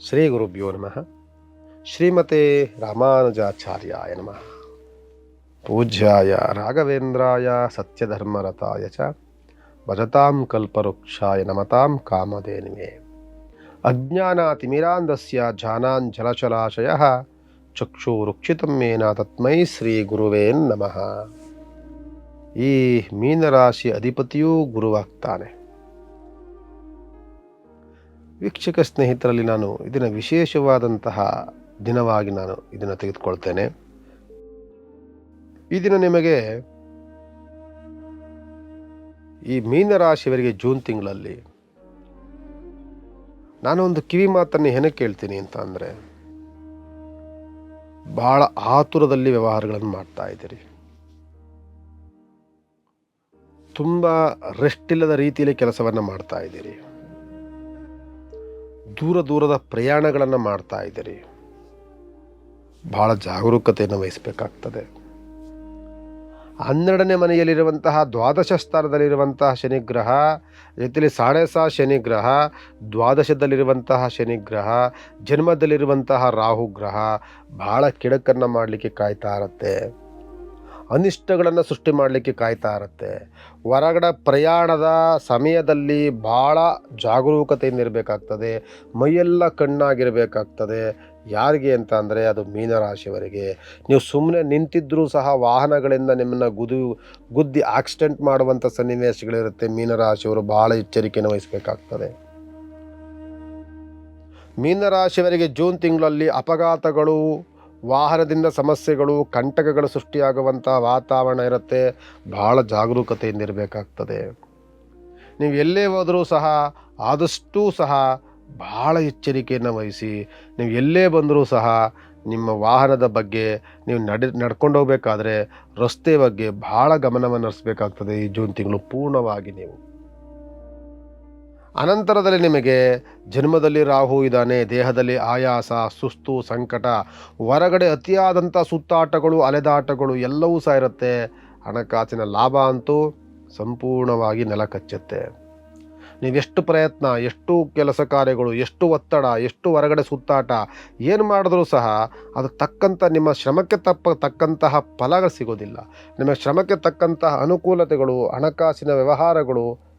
ಶ್ರೀ ಗುರುಭ್ಯೋ ನಮಃ ಶ್ರೀಮತೆ ರಾಮಾನುಜಾಚಾರ್ಯಾಯ ನಮಃ ಪೂಜ್ಯಾಯ ರಾಘವೇಂದ್ರಾಯ ಸತ್ಯಧರ್ಮರತಾಯ ಚ ಭಜತಾಂ ಕಲ್ಪವೃಕ್ಷಾಯ ನಮತಾಂ ಕಾಮಧೇನುವೆ ಅಜ್ಞಾನಾತಿಮಿರಾಂಧಸ್ಯ ಜಾನಾಂಜಲಚಲಾಶಯ ಚಕ್ಷುರುಕ್ಷಿತಂ ಮೇನ ತತ್ಮೈ ಶ್ರೀ ಗುರುವೇ ನಮಃ ಈ ಮೀನರಾಶಿ ಅಧಿಪತಿಯೂ ಗುರುವಾಗ್ತಾನೆ ವೀಕ್ಷಕ ಸ್ನೇಹಿತರಲ್ಲಿ ನಾನು ಇದನ್ನು ವಿಶೇಷವಾದಂತಹ ದಿನವಾಗಿ ನಾನು ಇದನ್ನು ತೆಗೆದುಕೊಳ್ತೇನೆ. ಈ ದಿನ ನಿಮಗೆ ಈ ಮೀನರಾಶಿಯವರಿಗೆ ಜೂನ್ ತಿಂಗಳಲ್ಲಿ ನಾನು ಒಂದು ಕಿವಿ ಮಾತನ್ನು ಏನಕ್ಕೆ ಕೇಳ್ತೀನಿ ಅಂತ ಅಂದರೆ ಭಾಳ ಆತುರದಲ್ಲಿ ವ್ಯವಹಾರಗಳನ್ನು ಮಾಡ್ತಾ ಇದ್ದೀರಿ. ತುಂಬ ರೆಸ್ಟ್ ಇಲ್ಲದ ರೀತಿಯಲ್ಲಿ ಕೆಲಸವನ್ನು ಮಾಡ್ತಾ ಇದ್ದೀರಿ. ದೂರ ದೂರದ ಪ್ರಯಾಣಗಳನ್ನು ಮಾಡ್ತಾ ಇದ್ದೀರಿ. ಬಹಳ ಜಾಗರೂಕತೆಯನ್ನು ವಹಿಸಬೇಕಾಗ್ತದೆ. ಹನ್ನೆರಡನೇ ಮನೆಯಲ್ಲಿರುವಂತಹ ದ್ವಾದಶ ಸ್ಥಾನದಲ್ಲಿರುವಂತಹ ಶನಿಗ್ರಹ ಜೊತೆಯಲ್ಲಿ ಸಾಡೆ ಸಹ ಶನಿಗ್ರಹ, ದ್ವಾದಶದಲ್ಲಿರುವಂತಹ ಶನಿಗ್ರಹ, ಜನ್ಮದಲ್ಲಿರುವಂತಹ ರಾಹುಗ್ರಹ ಭಾಳ ಕೆಡಕನ್ನು ಮಾಡಲಿಕ್ಕೆ ಕಾಯ್ತಾ ಇರತ್ತೆ. ಅನಿಷ್ಟಗಳನ್ನು ಸೃಷ್ಟಿ ಮಾಡಲಿಕ್ಕೆ ಕಾಯ್ತಾ ಇರುತ್ತೆ. ಹೊರಗಡೆ ಪ್ರಯಾಣದ ಸಮಯದಲ್ಲಿ ಭಾಳ ಜಾಗರೂಕತೆಯಿಂದ ಇರಬೇಕಾಗ್ತದೆ. ಮೈಯೆಲ್ಲ ಕಣ್ಣಾಗಿರಬೇಕಾಗ್ತದೆ. ಯಾರಿಗೆ ಅಂತ ಅಂದರೆ ಅದು ಮೀನರಾಶಿಯವರಿಗೆ. ನೀವು ಸುಮ್ಮನೆ ನಿಂತಿದ್ದರೂ ಸಹ ವಾಹನಗಳಿಂದ ನಿಮ್ಮನ್ನು ಗುದು, ಗುದ್ದಿ ಆಕ್ಸಿಡೆಂಟ್ ಮಾಡುವಂಥ ಸನ್ನಿವೇಶಗಳಿರುತ್ತೆ. ಮೀನರಾಶಿಯವರು ಭಾಳ ಎಚ್ಚರಿಕೆಯನ್ನು ವಹಿಸಬೇಕಾಗ್ತದೆ. ಮೀನರಾಶಿಯವರಿಗೆ ಜೂನ್ ತಿಂಗಳಲ್ಲಿ ಅಪಘಾತಗಳು ವಾಹನದಿಂದ ಸಮಸ್ಯೆಗಳು, ಕಂಟಕಗಳು ಸೃಷ್ಟಿಯಾಗುವಂಥ ವಾತಾವರಣ ಇರುತ್ತೆ. ಭಾಳ ಜಾಗರೂಕತೆಯಿಂದ ಇರಬೇಕಾಗ್ತದೆ. ನೀವು ಎಲ್ಲೇ ಹೋದರೂ ಸಹ, ಆದಷ್ಟೂ ಸಹ ಭಾಳ ಎಚ್ಚರಿಕೆಯನ್ನು ವಹಿಸಿ, ನೀವು ಎಲ್ಲೇ ಬಂದರೂ ಸಹ ನಿಮ್ಮ ವಾಹನದ ಬಗ್ಗೆ ನೀವು ನಡೆ, ನಡ್ಕೊಂಡು ಹೋಗಬೇಕಾದ್ರೆ ರಸ್ತೆ ಬಗ್ಗೆ ಭಾಳ ಗಮನವನ್ನು ಹರಿಸ್ಬೇಕಾಗ್ತದೆ ಈ ಜೂನ್ ತಿಂಗಳು ಪೂರ್ಣವಾಗಿ ನೀವು. ಅನಂತರದಲ್ಲಿ ನಿಮಗೆ ಜನ್ಮದಲ್ಲಿ ರಾಹು ಇದ್ದಾನೆ, ದೇಹದಲ್ಲಿ ಆಯಾಸ, ಸುಸ್ತು, ಸಂಕಟ, ಹೊರಗಡೆ ಅತಿಯಾದಂಥ ಸುತ್ತಾಟಗಳು, ಅಲೆದಾಟಗಳು ಎಲ್ಲವೂ ಸಹ ಇರುತ್ತೆ. ಹಣಕಾಸಿನ ಲಾಭ ಅಂತೂ ಸಂಪೂರ್ಣವಾಗಿ ನೆಲ ಕಚ್ಚುತ್ತೆ. ನೀವೆಷ್ಟು ಪ್ರಯತ್ನ, ಎಷ್ಟು ಕೆಲಸ ಕಾರ್ಯಗಳು, ಎಷ್ಟು ಒತ್ತಡ, ಎಷ್ಟು ಹೊರಗಡೆ ಸುತ್ತಾಟ, ಏನು ಮಾಡಿದ್ರೂ ಸಹ ಅದು ತಕ್ಕಂಥ ನಿಮ್ಮ ಶ್ರಮಕ್ಕೆ ತಪ್ಪ, ತಕ್ಕಂತಹ ಫಲಗಳು ಸಿಗೋದಿಲ್ಲ. ನಿಮ್ಮ ಶ್ರಮಕ್ಕೆ ತಕ್ಕಂತಹ ಅನುಕೂಲತೆಗಳು, ಹಣಕಾಸಿನ ವ್ಯವಹಾರಗಳು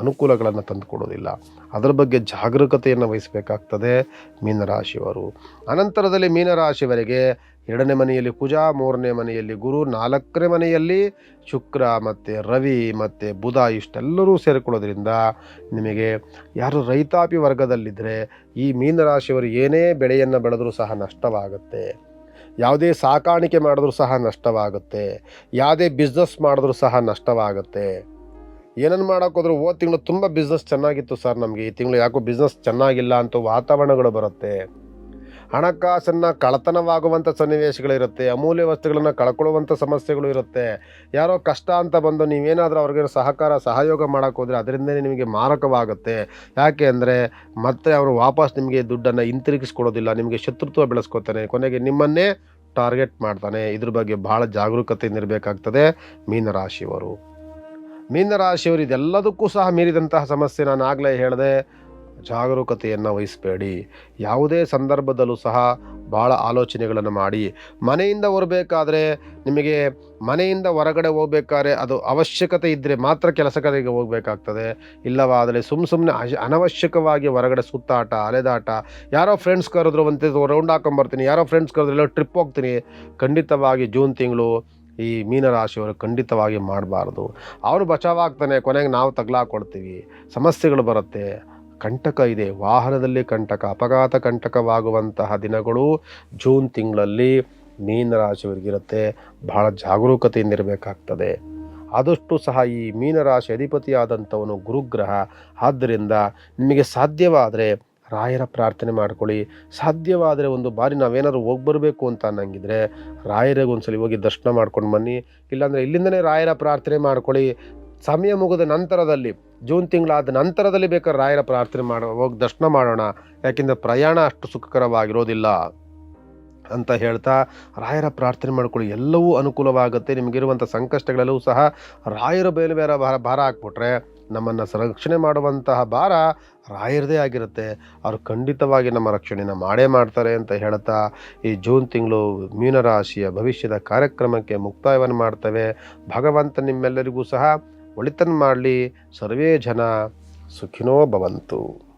ಅನುಕೂಲಗಳನ್ನು ತಂದುಕೊಡೋದಿಲ್ಲ. ಅದರ ಬಗ್ಗೆ ಜಾಗರೂಕತೆಯನ್ನು ವಹಿಸಬೇಕಾಗ್ತದೆ ಮೀನರಾಶಿಯವರು. ಅನಂತರದಲ್ಲಿ ಮೀನರಾಶಿಯವರಿಗೆ ಎರಡನೇ ಮನೆಯಲ್ಲಿ ಕುಜ ಮೂರನೇ ಮನೆಯಲ್ಲಿ ಗುರು, ನಾಲ್ಕನೇ ಮನೆಯಲ್ಲಿ ಶುಕ್ರ ಮತ್ತು ರವಿ ಮತ್ತು ಬುಧ ಇಷ್ಟೆಲ್ಲರೂ ಸೇರಿಕೊಳ್ಳೋದ್ರಿಂದ ನಿಮಗೆ ಯಾರು ರೈತಾಪಿ ವರ್ಗದಲ್ಲಿದ್ದರೆ ಈ ಮೀನರಾಶಿಯವರು ಏನೇ ಬೆಳೆಯನ್ನು ಬೆಳೆದರೂ ಸಹ ನಷ್ಟವಾಗುತ್ತೆ. ಯಾವುದೇ ಸಾಕಾಣಿಕೆ ಮಾಡಿದ್ರೂ ಸಹ ನಷ್ಟವಾಗುತ್ತೆ. ಯಾವುದೇ ಬಿಸ್ನೆಸ್ ಮಾಡಿದ್ರೂ ಸಹ ನಷ್ಟವಾಗುತ್ತೆ. ಏನನ್ನು ಮಾಡೋಕ್ಕೋದ್ರು ಹೋದ ತಿಂಗಳು ತುಂಬ ಬಿಸ್ನೆಸ್ ಚೆನ್ನಾಗಿತ್ತು ಸರ್ ನಮಗೆ. ಈ ತಿಂಗಳು ಯಾಕೋ ಬಿಸ್ನೆಸ್ ಚೆನ್ನಾಗಿಲ್ಲ ಅಂತ ವಾತಾವರಣಗಳು ಬರುತ್ತೆ. ಹಣಕಾಸನ್ನು ಕಳತನವಾಗುವಂಥ ಸನ್ನಿವೇಶಗಳಿರುತ್ತೆ. ಅಮೂಲ್ಯ ವಸ್ತುಗಳನ್ನು ಕಳ್ಕೊಳ್ಳುವಂಥ ಸಮಸ್ಯೆಗಳು ಇರುತ್ತೆ. ಯಾರೋ ಕಷ್ಟ ಅಂತ ಬಂದು ನೀವೇನಾದರೂ ಅವ್ರಿಗೆ ಸಹಕಾರ, ಸಹಯೋಗ ಮಾಡೋಕೆ ಹೋದರೆ ಅದರಿಂದನೇ ನಿಮಗೆ ಮಾರಕವಾಗುತ್ತೆ. ಯಾಕೆ ಅಂದರೆ ಮತ್ತೆ ಅವರು ವಾಪಸ್ ನಿಮಗೆ ದುಡ್ಡನ್ನು ಹಿಂತಿರುಗಿಸ್ಕೊಡೋದಿಲ್ಲ. ನಿಮಗೆ ಶತ್ರುತ್ವ ಬೆಳೆಸ್ಕೊತಾನೆ. ಕೊನೆಗೆ ನಿಮ್ಮನ್ನೇ ಟಾರ್ಗೆಟ್ ಮಾಡ್ತಾನೆ. ಇದ್ರ ಬಗ್ಗೆ ಭಾಳ ಜಾಗರೂಕತೆಯಿಂದ ಇರಬೇಕಾಗ್ತದೆ ಮೀನರಾಶಿಯವರು. ಮೀನರಾಶಿಯವರು ಇದೆಲ್ಲದಕ್ಕೂ ಸಹ ಮೀರಿದಂತಹ ಸಮಸ್ಯೆ ನಾನು ಆಗಲೇ ಹೇಳಿದೆ. ಜಾಗರೂಕತೆಯನ್ನು ವಹಿಸಬೇಡಿ. ಯಾವುದೇ ಸಂದರ್ಭದಲ್ಲೂ ಸಹ ಭಾಳ ಆಲೋಚನೆಗಳನ್ನು ಮಾಡಿ. ಮನೆಯಿಂದ ಹೊರಬೇಕಾದ್ರೆ ನಿಮಗೆ ಮನೆಯಿಂದ ಹೊರಗಡೆ ಹೋಗ್ಬೇಕಾದ್ರೆ ಅದು ಅವಶ್ಯಕತೆ ಇದ್ದರೆ ಮಾತ್ರ ಕೆಲಸಗಳಿಗೆ ಹೋಗಬೇಕಾಗ್ತದೆ. ಇಲ್ಲವಾದರೆ ಸುಮ್ಮ ಸುಮ್ಮನೆ ಅನವಶ್ಯಕವಾಗಿ ಹೊರಗಡೆ ಸುತ್ತಾಟ, ಅಲೆದಾಟ. ಯಾರೋ ಫ್ರೆಂಡ್ಸ್ ಕರೆದ್ರು ಒಂದು ರೌಂಡ್ ಹಾಕೊಂಬರ್ತೀನಿ ಯಾರೋ ಫ್ರೆಂಡ್ಸ್ ಕರೆದ್ರು ಎಲ್ಲೋ ಟ್ರಿಪ್ ಹೋಗ್ತೀನಿ. ಖಂಡಿತವಾಗಿ ಜೂನ್ ತಿಂಗಳು ಈ ಮೀನರಾಶಿಯವರು ಖಂಡಿತವಾಗಿ ಮಾಡಬಾರ್ದು. ಅವರು ಬಚಾವಾಗ್ತಾನೆ, ಕೊನೆಗೆ ನಾವು ತಗ್ಲಾಕೊಡ್ತೀವಿ ಸಮಸ್ಯೆಗಳು ಬರುತ್ತೆ. ಕಂಟಕ ಇದೆ. ವಾಹನದಲ್ಲಿ ಕಂಟಕ, ಅಪಘಾತ ಕಂಟಕವಾಗುವಂತಹ ದಿನಗಳು ಜೂನ್ ತಿಂಗಳಲ್ಲಿ ಮೀನರಾಶಿಯವರಿಗಿರುತ್ತೆ. ಬಹಳ ಜಾಗರೂಕತೆಯಿಂದ ಇರಬೇಕಾಗ್ತದೆ. ಆದಷ್ಟು ಸಹ ಈ ಮೀನರಾಶಿ ಅಧಿಪತಿಯಾದಂಥವನು ಗುರುಗ್ರಹ. ಆದ್ದರಿಂದ ನಿಮಗೆ ಸಾಧ್ಯವಾದರೆ ರಾಯರ ಪ್ರಾರ್ಥನೆ ಮಾಡ್ಕೊಳ್ಳಿ. ಸಾಧ್ಯವಾದರೆ ಒಂದು ಬಾರಿ ನಾವೇನಾದ್ರು ಹೋಗಿ ಬರಬೇಕು ಅಂತ ಅನ್ನಂಗಿದ್ರೆ ರಾಯರಿಗೆ ಒಂದ್ಸಲಿ ಹೋಗಿ ದರ್ಶನ ಮಾಡ್ಕೊಂಡು ಬನ್ನಿ. ಇಲ್ಲಾಂದರೆ ಇಲ್ಲಿಂದನೇ ರಾಯರ ಪ್ರಾರ್ಥನೆ ಮಾಡ್ಕೊಳ್ಳಿ. ಸಮಯ ಮುಗಿದ ನಂತರದಲ್ಲಿ, ಜೂನ್ ತಿಂಗಳಾದ ನಂತರದಲ್ಲಿ ಬೇಕಾದ್ರೆ ರಾಯರ ಪ್ರಾರ್ಥನೆ ಮಾಡೋ, ಹೋಗಿ ದರ್ಶನ ಮಾಡೋಣ. ಯಾಕೆಂದರೆ ಪ್ರಯಾಣ ಅಷ್ಟು ಸುಖಕರವಾಗಿರೋದಿಲ್ಲ ಅಂತ ಹೇಳ್ತಾ ರಾಯರ ಪ್ರಾರ್ಥನೆ ಮಾಡ್ಕೊಳ್ಳಿ. ಎಲ್ಲವೂ ಅನುಕೂಲವಾಗುತ್ತೆ. ನಿಮಗಿರುವಂಥ ಸಂಕಷ್ಟಗಳೆಲ್ಲವೂ ಸಹ ರಾಯರ ಬೇರೆ ಬೇರೆ ಭಾರ ಭಾರ ಹಾಕ್ಬಿಟ್ರೆ ನಮ್ಮನ್ನು ಸಂರಕ್ಷಣೆ ಮಾಡುವಂತಹ ಭಾರ ರಾಯರದೇ ಆಗಿರುತ್ತೆ. ಅವರು ಖಂಡಿತವಾಗಿ ನಮ್ಮ ರಕ್ಷಣೆಯನ್ನು ಮಾಡೇ ಮಾಡ್ತಾರೆ ಅಂತ ಹೇಳ್ತಾ ಈ ಜೂನ್ ತಿಂಗಳು ಮೀನರಾಶಿಯ ಭವಿಷ್ಯದ ಕಾರ್ಯಕ್ರಮಕ್ಕೆ ಮುಕ್ತಾಯವನ್ನು ಮಾಡ್ತೇವೆ. ಭಗವಂತ ನಿಮ್ಮೆಲ್ಲರಿಗೂ ಸಹ ಒಳಿತನ್ನು ಮಾಡಲಿ. ಸರ್ವೇ ಜನ ಸುಖಿನೋ ಭವಂತು.